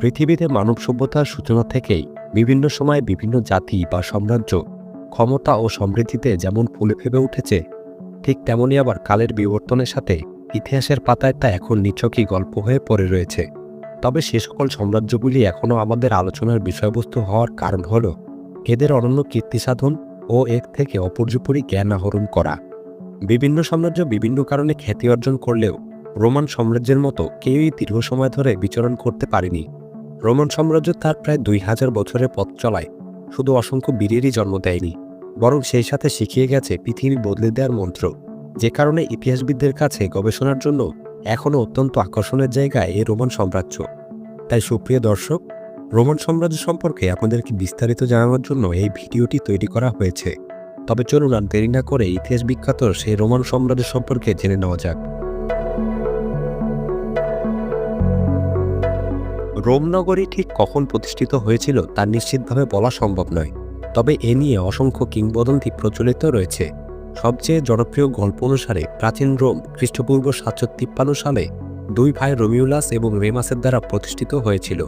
পৃথিবীতে মানব সভ্যতার সূচনা থেকেই বিভিন্ন সময় বিভিন্ন জাতি বা সাম্রাজ্য ক্ষমতা ও সমৃদ্ধিতে যেমন ফুলে ফেপে উঠেছে, ঠিক তেমনই আবার কালের বিবর্তনের সাথে ইতিহাসের পাতায় তা এখন নিছকই গল্প হয়ে পড়ে রয়েছে। তবে সে সকল সাম্রাজ্যগুলি এখনও আমাদের আলোচনার বিষয়বস্তু হওয়ার কারণ হল এদের অনন্য কীর্তিসাধন ও এর থেকে অপর্যুপরি জ্ঞান আহরণ করা। বিভিন্ন সাম্রাজ্য বিভিন্ন কারণে খ্যাতি অর্জন করলেও রোমান সাম্রাজ্যের মতো কেউই দীর্ঘ সময় ধরে বিচরণ করতে পারেনি। রোমান সাম্রাজ্য তার প্রায় দুই হাজার বছরের পথ চলায়। শুধু অসংখ্য বীরেরই জন্ম দেয়নি, বরং সেই সাথে শিখিয়ে গেছে পৃথিবী বদলে দেওয়ার মন্ত্র। যে কারণে ইতিহাসবিদদের কাছে গবেষণার জন্য এখনও অত্যন্ত আকর্ষণের জায়গায় এই রোমান সাম্রাজ্য। তাই সুপ্রিয় দর্শক, রোমান সাম্রাজ্য সম্পর্কে আপনাদেরকে বিস্তারিত জানানোর জন্য এই ভিডিওটি তৈরি করা হয়েছে। তবে চলুন আর দেরি না করে ইতিহাস বিখ্যাত সেই রোমান সাম্রাজ্য সম্পর্কে জেনে নেওয়া যাক। রোম নগরী ঠিক কখন প্রতিষ্ঠিত হয়েছিল তা নিশ্চিতভাবে বলা সম্ভব নয়। তবে এ নিয়ে অসংখ্য কিংবদন্তি প্রচলিত রয়েছে। সবচেয়ে জনপ্রিয় গল্প অনুসারে প্রাচীন রোম খ্রিস্টপূর্ব সাতশো তিপ্পান্ন সালে দুই ভাই রোমিউলাস এবং রেমাসের দ্বারা প্রতিষ্ঠিত হয়েছিল।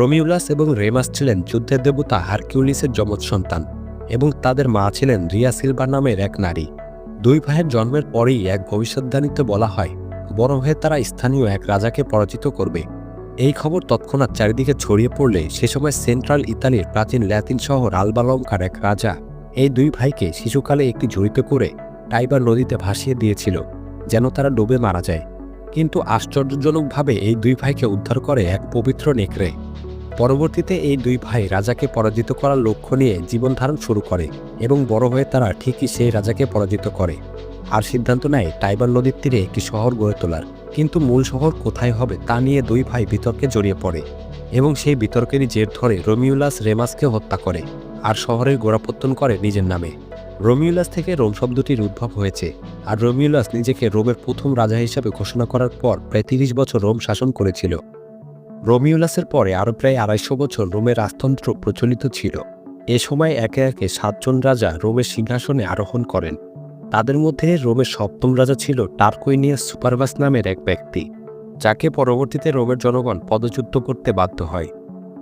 রোমিউলাস এবং রেমাস ছিলেন যুদ্ধের দেবতা হারকিউলিসের যমজ সন্তান এবং তাদের মা ছিলেন রিয়া সিলভা নামের এক নারী। দুই ভাইয়ের জন্মের পরেই এক ভবিষ্যৎবাণীতে বলা হয়, বড় হয়ে তারা স্থানীয় এক রাজাকে পরাজিত করবে। এই খবর তৎক্ষণাৎ চারিদিকে ছড়িয়ে পড়লে সে সময় সেন্ট্রাল ইতালির প্রাচীন ল্যাতিন শহর আলবালঙ্কার এক রাজা। এই দুই ভাইকে শিশুকালে একটি জড়িত করে টাইবার নদীতে ভাসিয়ে দিয়েছিল, যেন তারা ডুবে মারা যায়। কিন্তু আশ্চর্যজনকভাবে এই দুই ভাইকে উদ্ধার করে এক পবিত্র নেকড়ে। পরবর্তীতে এই দুই ভাই রাজাকে পরাজিত করার লক্ষ্য নিয়ে জীবন ধারণ শুরু করে এবং বড় হয়ে তারা ঠিকই সেই রাজাকে পরাজিত করে। আর সিদ্ধান্ত নেয় টাইবার নদীর তীরে একটি শহর গড়ে তোলার। কিন্তু মূল শহর কোথায় হবে তা নিয়ে দুই ভাই বিতর্কে জড়িয়ে পড়ে এবং সেই বিতর্কেরই জের ধরে রোমিউলাস রেমাসকে হত্যা করে আর শহরের গোড়াপত্তন করে নিজের নামে। রোমিউলাস থেকে রোম শব্দটির উদ্ভব হয়েছে আর রোমিউলাস নিজেকে রোমের প্রথম রাজা হিসাবে ঘোষণা করার পর প্রায় তিরিশ বছর রোম শাসন করেছিল। রোমিউলাসের পরে আরও প্রায় আড়াইশো বছর রোমের রাজতন্ত্র প্রচলিত ছিল। এ সময় একে একে সাতজন রাজা রোমের সিংহাসনে আরোহণ করেন। তাদের মধ্যে রোমের সপ্তম রাজা ছিল টার্কোইনিয়াস সুপারভাস নামের এক ব্যক্তি, যাকে পরবর্তীতে রোমের জনগণ পদচ্যুত করতে বাধ্য হয়।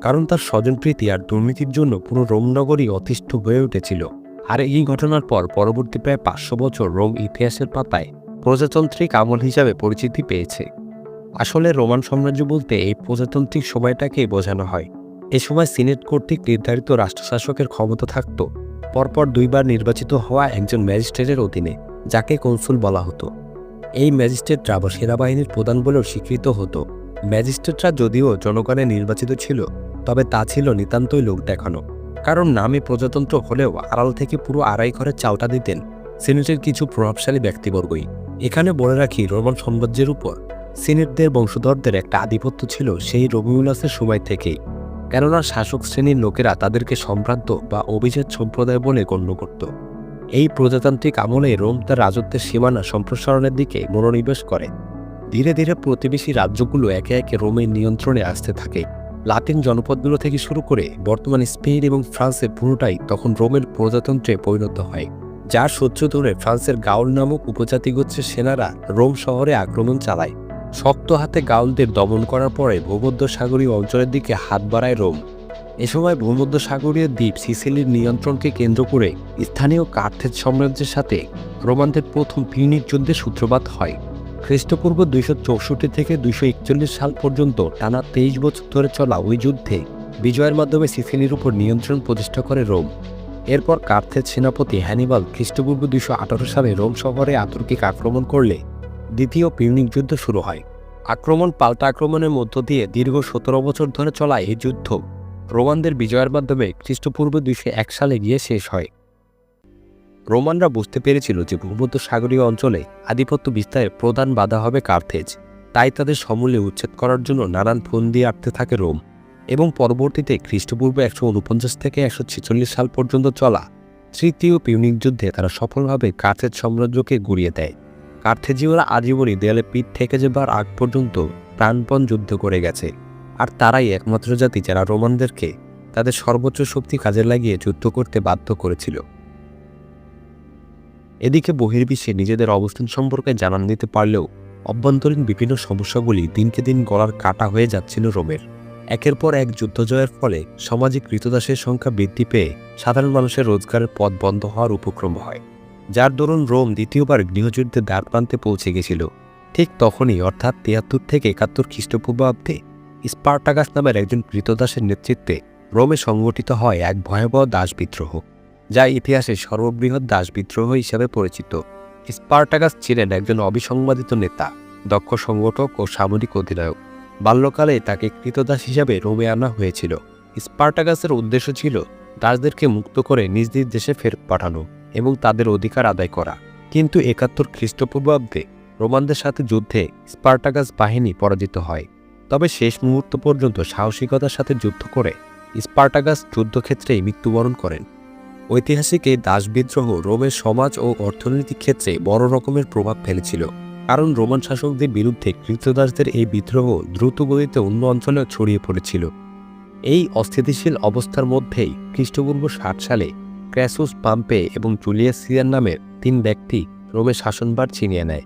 কারণ তার স্বজনপ্রীতি আর দুর্নীতির জন্য পুরো রোম নগরী অতিষ্ঠ হয়ে উঠেছিল। আর এই ঘটনার পর পরবর্তী প্রায় পাঁচশো বছর রোম ইতিহাসের পাতায় প্রজাতান্ত্রিক আমল হিসাবে পরিচিতি পেয়েছে। আসলে রোমান সাম্রাজ্য বলতে এই প্রজাতান্ত্রিক সময়টাকেই বোঝানো হয়। এ সময় সিনেট কর্তৃক নির্ধারিত রাষ্ট্রশাসকের ক্ষমতা থাকত। পরপর দুইবার নির্বাচিত হওয়া একজন ম্যাজিস্ট্রেটের অধীনে, যাকে কনসুল বলা হতো। এই ম্যাজিস্ট্রেটরা বা সেনাবাহিনীর প্রধান বলেও স্বীকৃত হতো। ম্যাজিস্ট্রেটরা যদিও জনগণে নির্বাচিত ছিল, তবে তা ছিল নিতান্তই লোক দেখানো। কারণ নামে প্রজাতন্ত্র হলেও আড়াল থেকে পুরো আড়াই ঘরের চাউটা দিতেন সিনেটের কিছু প্রভাবশালী ব্যক্তিবর্গই। এখানে বলে রাখি, রোমান সাম্রাজ্যের উপর সিনেটদের বংশধরদের একটা আধিপত্য ছিল সেই রবিউলাসের সময় থেকেই। কেননা শাসক শ্রেণির লোকেরা তাদেরকে সম্ভ্রান্ত বা অভিজাত সম্প্রদায় বলে গণ্য করত। এই প্রজাতান্ত্রিক আমলে রোম তার রাজত্বের সীমানা সম্প্রসারণের দিকে মনোনিবেশ করে। ধীরে ধীরে প্রতিবেশী রাজ্যগুলো একে একে রোমের নিয়ন্ত্রণে আসতে থাকে। লাতিন জনপদগুলো থেকে শুরু করে বর্তমান স্পেন এবং ফ্রান্সের পুরোটাই তখন রোমের প্রজাতন্ত্রে পরিণত হয়। যার সহ্য ধরে ফ্রান্সের গাউল নামক উপজাতিগোত্রের সেনারা রোম শহরে আক্রমণ চালায়। শক্ত হাতে গাউলদের দমন করার পরে ভূমধ্য সাগরীয় অঞ্চলের দিকে হাত বাড়ায় রোম। এ সময় ভূমধ্য সাগরীয় দ্বীপ সিসিলির নিয়ন্ত্রণকে কেন্দ্র করে স্থানীয় কার্থেজ সাম্রাজ্যের সাথে রোমানদের প্রথম পিউনিক যুদ্ধের সূত্রপাত হয়। খ্রিস্টপূর্ব দুইশো চৌষট্টি থেকে দুইশো একচল্লিশ সাল পর্যন্ত টানা তেইশ বছর ধরে চলা ওই যুদ্ধে বিজয়ের মাধ্যমে সিসিলির উপর নিয়ন্ত্রণ প্রতিষ্ঠা করে রোম। এরপর কার্থেজ সেনাপতি হ্যানিবাল খ্রিস্টপূর্ব দুইশো আঠারো সালে রোম শহরে আতর্কিক আক্রমণ করলে দ্বিতীয় পিউনিক যুদ্ধ শুরু হয়। আক্রমণ পাল্টা আক্রমণের মধ্য দিয়ে দীর্ঘ সতেরো বছর ধরে চলা এই যুদ্ধ রোমানদের বিজয়ের মাধ্যমে খ্রিস্টপূর্ব দুইশো এক সালে গিয়ে শেষ হয়। রোমানরা বুঝতে পেরেছিল যে ভূমধ্য সাগরীয় অঞ্চলে আধিপত্য বিস্তারের প্রধান বাধা হবে কার্থেজ তাই তাদের সমূলে উচ্ছেদ করার জন্য নানান ফোন দিয়ে আটতে থাকে রোম এবং পরবর্তীতে খ্রিস্টপূর্ব একশো উনপঞ্চাশ থেকে একশো ছেচল্লিশ সাল পর্যন্ত চলা তৃতীয় পিউনিক যুদ্ধে তারা সফলভাবে কার্থেজ সাম্রাজ্যকে গুড়িয়ে দেয়। কার্থেজীয়রা আজীবনই দেয়ালে পিঠ থেকে যাবার আগ পর্যন্ত প্রাণপণ যুদ্ধ করে গেছে। আর তারাই একমাত্র জাতি যারা রোমানদেরকে তাদের সর্বোচ্চ শক্তি কাজে লাগিয়ে যুদ্ধ করতে বাধ্য করেছিল। এদিকে বহির্বিশ্বে নিজেদের অবস্থান সম্পর্কে জানান দিতে পারলেও অভ্যন্তরীণ বিভিন্ন সমস্যাগুলি দিনকে দিন গলার কাটা হয়ে যাচ্ছিল রোমের। একের পর এক যুদ্ধ জয়ের ফলে সামাজিক কৃতদাসের সংখ্যা বৃদ্ধি পেয়ে সাধারণ মানুষের রোজগারের পথ বন্ধ হওয়ার উপক্রম হয়। যার দরুন রোম দ্বিতীয়বার গৃহযুদ্ধের দ্বার প্রান্তে পৌঁছে গেছিল। ঠিক তখনই, অর্থাৎ তিয়াত্তর থেকে একাত্তর খ্রিস্টপূর্বাব্দে, স্পার্টাগাস নামের একজন কৃতদাসের নেতৃত্বে রোমে সংগঠিত হয় এক ভয়াবহ দাস বিদ্রোহ যা ইতিহাসে সর্ববৃহৎ দাস বিদ্রোহ হিসাবে পরিচিত। স্পার্টাগাস ছিলেন একজন অবিসংবাদিত নেতা, দক্ষ সংগঠক ও সামরিক অধিনায়ক। বাল্যকালে তাকে কৃতদাস হিসাবে রোমে আনা হয়েছিল। স্পার্টাগাসের উদ্দেশ্য ছিল দাসদেরকে মুক্ত করে নিজ নিজ দেশে ফেরত পাঠানো। এবং তাদের অধিকার আদায় করা। কিন্তু একাত্তর খ্রিস্টপূর্বাব্দে রোমানদের সাথে যুদ্ধে স্পার্টাগাস বাহিনী পরাজিত হয়। তবে শেষ মুহূর্ত পর্যন্ত সাহসিকতার সাথে যুদ্ধ করে স্পার্টাগাস যুদ্ধক্ষেত্রেই মৃত্যুবরণ করেন। ঐতিহাসিক এই দাস বিদ্রোহ রোমের সমাজ ও অর্থনৈতিক ক্ষেত্রে বড় রকমের প্রভাব ফেলেছিল। কারণ রোমান শাসকদের বিরুদ্ধে কৃতদাসদের এই বিদ্রোহ দ্রুত গতিতে অন্য অঞ্চলে ছড়িয়ে পড়েছিল। এই অস্থিতিশীল অবস্থার মধ্যেই খ্রিস্টপূর্ব ষাট সালে ক্র্যাসুস পাম্পে এবং জুলিয়াস সিয়ার নামের তিন ব্যক্তি রোমের শাসনভার ছিনিয়ে নেয়।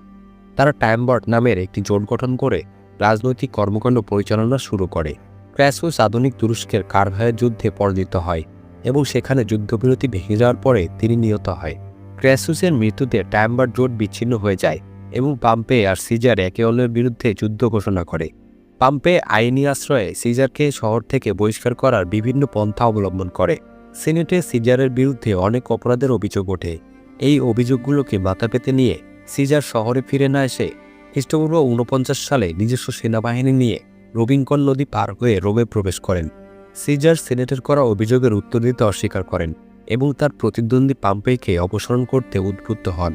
তারা টাইমবার্ট নামের একটি জোট গঠন করে রাজনৈতিক কর্মকাণ্ড পরিচালনা শুরু করে। ক্র্যাসুস আধুনিক তুরস্কের কারভায়ের যুদ্ধে পরাজিত হয় এবং সেখানে যুদ্ধবিরতি ভেঙে যাওয়ার পরে তিনি নিহত হয়। ক্র্যাসুসের মৃত্যুতে টাইমবার্ট জোট বিচ্ছিন্ন হয়ে যায় এবং পাম্পে আর সিজার একে অন্যের বিরুদ্ধে যুদ্ধ ঘোষণা করে। পাম্পে আইনি আশ্রয়ে সিজারকে শহর থেকে বহিষ্কার করার বিভিন্ন পন্থা অবলম্বন করে। সিনেটে সিজারের বিরুদ্ধে অনেক অপরাধের অভিযোগ ওঠে। এই অভিযোগগুলোকে মাথা পেতে নিয়ে সিজার শহরে ফিরে না এসে খ্রিস্টপূর্ব ঊনপঞ্চাশ সালে নিজস্ব সেনাবাহিনী নিয়ে রবিঙ্কন নদী পার হয়ে রোমে প্রবেশ করেন। সিজার সিনেটের করা অভিযোগের উত্তর দিতে অস্বীকার করেন এবং তার প্রতিদ্বন্দ্বী পাম্পেইকে অপসারণ করতে উদ্বুদ্ধ হন।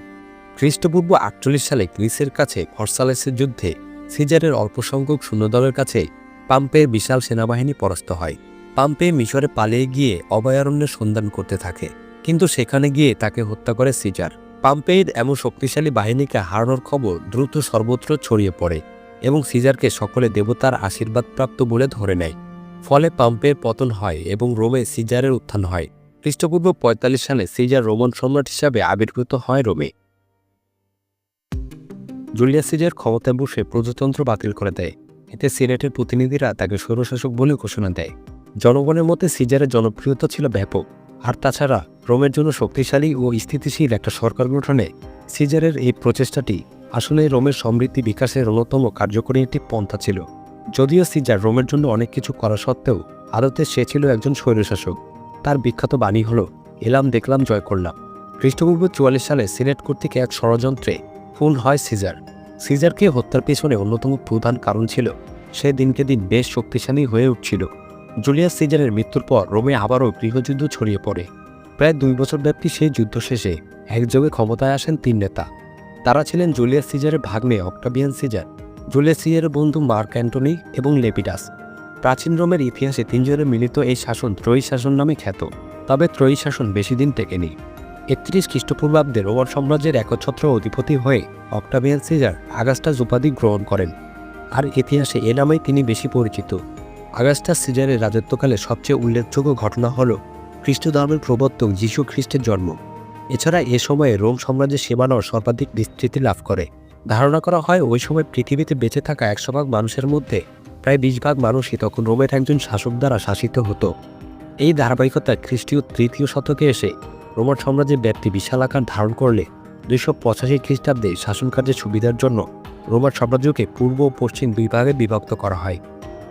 খ্রিস্টপূর্ব আটচল্লিশ সালে গ্রিসের কাছে ফরসালেসের যুদ্ধে সিজারের অল্প সংখ্যক সৈন্যদলের কাছে পাম্পের বিশাল সেনাবাহিনী পরাস্ত হয়। পাম্পে মিশরে পালিয়ে গিয়ে অভয়ারণ্যের সন্ধান করতে থাকে, কিন্তু সেখানে গিয়ে তাকে হত্যা করে সিজার। পাম্পেইর এমন শক্তিশালী বাহিনীকে হারানোর খবর দ্রুত সর্বত্র ছড়িয়ে পড়ে এবং সিজারকে সকলে দেবতার আশীর্বাদপ্রাপ্ত বলে ধরে নেয়। ফলে পাম্পের পতন হয় এবং রোমে সিজারের উত্থান হয়। খ্রিস্টপূর্ব পঁয়তাল্লিশ সালে সিজার রোমান সম্রাট হিসাবে আবির্ভূত হয় রোমে। জুলিয়াস সিজার ক্ষমতায় বসে প্রজাতন্ত্র বাতিল করে দেয়। এতে সিনেটের প্রতিনিধিরা তাকে স্বৈরশাসক বলে ঘোষণা দেয়। জনগণের মধ্যে সিজারের জনপ্রিয়তা ছিল ব্যাপক। আর তাছাড়া রোমের জন্য শক্তিশালী ও স্থিতিশীল একটা সরকার গঠনে সিজারের এই প্রচেষ্টাটি আসলে রোমের সমৃদ্ধি বিকাশের অন্যতম কার্যকরী একটি পন্থা ছিল। যদিও সিজার রোমের জন্য অনেক কিছু করা সত্ত্বেও আদতে সে ছিল একজন স্বৈরশাসক। তার বিখ্যাত বাণী হল, এলাম দেখলাম, জয় করলাম। খ্রিস্টপূর্ব চুয়াল্লিশ সালে সিনেট কর্তৃক এক ষড়যন্ত্রে খুন হয় সিজার। সিজারকে হত্যার পেছনে অন্যতম প্রধান কারণ ছিল, সে দিনকে দিন বেশ শক্তিশালী হয়ে উঠছিল। জুলিয়াস সিজারের মৃত্যুর পর রোমে আবারও গৃহযুদ্ধ ছড়িয়ে পড়ে। প্রায় দুই বছর ব্যাপী সেই যুদ্ধ শেষে একযোগে ক্ষমতায় আসেন তিন নেতা। তারা ছিলেন জুলিয়াস সিজারের ভাগ্নে অক্টাবিয়ান সিজার, জুলিয়াস সিজারের বন্ধু মার্ক অ্যান্টনি এবং লেপিডাস। প্রাচীন রোমের ইতিহাসে তিনজনের মিলিত এই শাসন ত্রয়ী শাসন নামে খ্যাত, তবে ত্রয়ী শাসন বেশি দিন টেকেনি। একত্রিশ খ্রিস্টপূর্বাব্দে রোমান সাম্রাজ্যের একচ্ছত্র অধিপতি হয়ে অক্টাভিয়ান সিজার আগাস্টাস উপাধি গ্রহণ করেন। আর ইতিহাসে এ নামেই তিনি বেশি পরিচিত। আগাস্টাস সিজারের রাজত্বকালে সবচেয়ে উল্লেখযোগ্য ঘটনা হল খ্রিস্ট ধর্মের প্রবর্তক যীশু খ্রিস্টের জন্ম। এছাড়া এ সময়ে রোম সাম্রাজ্যের সীমানাও সর্বাধিক বিস্তৃতি লাভ করে। ধারণা করা হয় ওই সময় পৃথিবীতে বেঁচে থাকা একশো ভাগ মানুষের মধ্যে প্রায় বিশ ভাগ মানুষই তখন রোমের একজন শাসক দ্বারা শাসিত হতো। এই ধারাবাহিকতা খ্রিস্টীয় তৃতীয় শতকে এসে রোমান সাম্রাজ্যের ব্যাপ্তি বিশাল আকার ধারণ করলে দুইশো পঁচাশি খ্রিস্টাব্দে শাসনকার্যের সুবিধার জন্য রোমান সাম্রাজ্যকে পূর্ব ও পশ্চিম দুই ভাগে বিভক্ত করা হয়।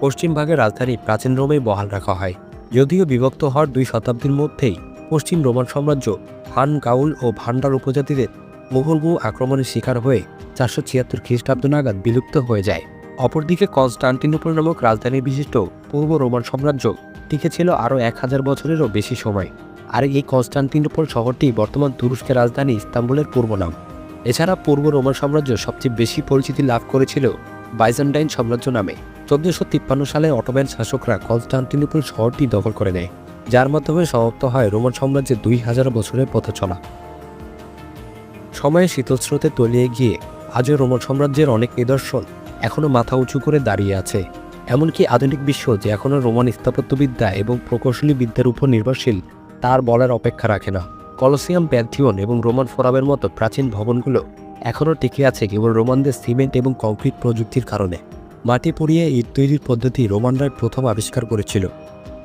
পশ্চিম ভাগের রাজধানী প্রাচীন রোমে বহাল রাখা হয়। যদিও বিভক্ত হওয়ার দুই শতাব্দীর মধ্যেই পশ্চিম রোমান সাম্রাজ্য হান গাউল ও ভান্ডার উপজাতিদের মুঘলগু আক্রমণের শিকার হয়ে চারশো ছিয়াত্তর খ্রিস্টাব্দ নাগাদ বিলুপ্ত হয়ে যায়। অপরদিকে কনস্টান্টিনোপল নামক রাজধানী বিশিষ্ট পূর্ব রোমান সাম্রাজ্য টিকে ছিল আরও এক হাজার বছরেরও বেশি সময়। আর এই কনস্টান্টিনোপল শহরটি বর্তমান তুরস্কের রাজধানী ইস্তাম্বুলের পূর্ব নাম। এছাড়া পূর্ব রোমান সাম্রাজ্য সবচেয়ে বেশি পরিচিতি লাভ করেছিল বাইজেন্টাইন সাম্রাজ্য নামে। চোদ্দশো সালে অটোম্যান শাসকরা কনস্টান্টিনোপল শহরটি দখল করে নেয়, যার মাধ্যমে সমাপ্ত হয় রোমান সাম্রাজ্যের দুই হাজার বছরের পথে চলা। সময়ে শীতস্রোতে তলিয়ে গিয়ে আজও রোমান সাম্রাজ্যের অনেক নিদর্শন এখনও মাথা উঁচু করে দাঁড়িয়ে আছে। এমনকি আধুনিক বিশ্ব যে এখনও রোমান স্থাপত্যবিদ্যা এবং প্রকৌশলী বিদ্যার উপর নির্ভরশীল, তার বলার অপেক্ষা রাখে না। কলসিয়াম, প্যান্থিয়ন এবং রোমান ফোরামের মতো প্রাচীন ভবনগুলো এখনও টিকে আছে কেবল রোমানদের সিমেন্ট এবং কংক্রিট প্রযুক্তির কারণে। মাটি পুড়িয়ে ইট তৈরির পদ্ধতি রোমানরাই প্রথম আবিষ্কার করেছিল।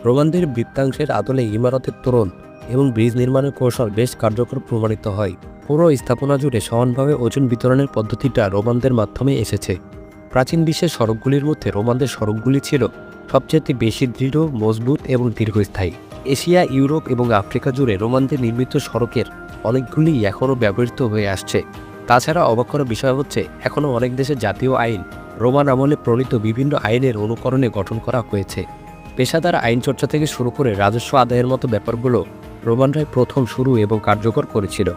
রোমানদের বৃত্তাংশের আদলে ইমারতের তোরণ এবং ব্রিজ নির্মাণের কৌশল বেশ কার্যকর প্রমাণিত হয়। পুরো স্থাপনা জুড়ে সমানভাবে ওজন বিতরণের পদ্ধতিটা রোমানদের মাধ্যমে এসেছে। প্রাচীন বিশ্বের সড়কগুলির মধ্যে রোমানদের সড়কগুলি ছিল সবচেয়ে বেশি দৃঢ়, মজবুত এবং দীর্ঘস্থায়ী। এশিয়া, ইউরোপ এবং আফ্রিকা জুড়ে রোমানদের নির্মিত সড়কের অনেকগুলি এখনও ব্যবহৃত হয়ে আসছে। তাছাড়া অবাক করার বিষয় হচ্ছে, এখনও অনেক দেশের জাতীয় আইন রোমান আমলে প্রণীত বিভিন্ন আইনের অনুকরণে গঠন করা হয়েছে। পেশাদার আইন চর্চা থেকে শুরু করে রাজস্ব আদায়ের মতো ব্যাপারগুলো রোমানরাই প্রথম শুরু এবং কার্যকর করেছিল।